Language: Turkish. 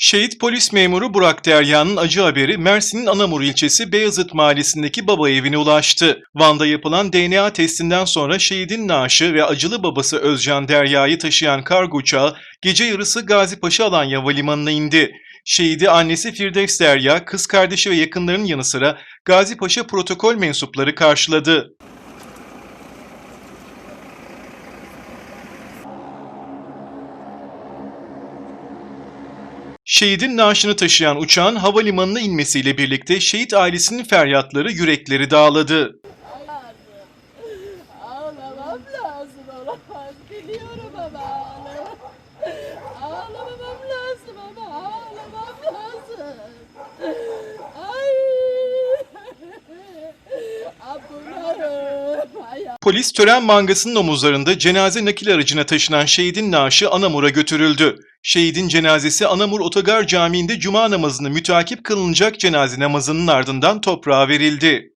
Şehit polis memuru Burak Derya'nın acı haberi Mersin'in Anamur ilçesi Beyazıt mahallesindeki baba evine ulaştı. Van'da yapılan DNA testinden sonra şehidin naaşı ve acılı babası Özcan Derya'yı taşıyan kargo uçağı gece yarısı Gazipaşa Alanya Havalimanı'na indi. Şehidi annesi Firdevs Derya, kız kardeşi ve yakınlarının yanı sıra Gazipaşa protokol mensupları karşıladı. Şehidin naaşını taşıyan uçağın havalimanına inmesiyle birlikte şehit ailesinin feryatları yürekleri dağladı. Ağlamam lazım olamaz. Biliyorum ama ağlamam. Ağlamamam lazım ama ağlamam lazım. Ay. Abularım. Ay Polis tören mangasının omuzlarında cenaze nakil aracına taşınan şehidin naaşı Anamur'a götürüldü. Şehidin cenazesi Anamur Otogar Camii'nde cuma namazını mütakip kılınacak cenaze namazının ardından toprağa verildi.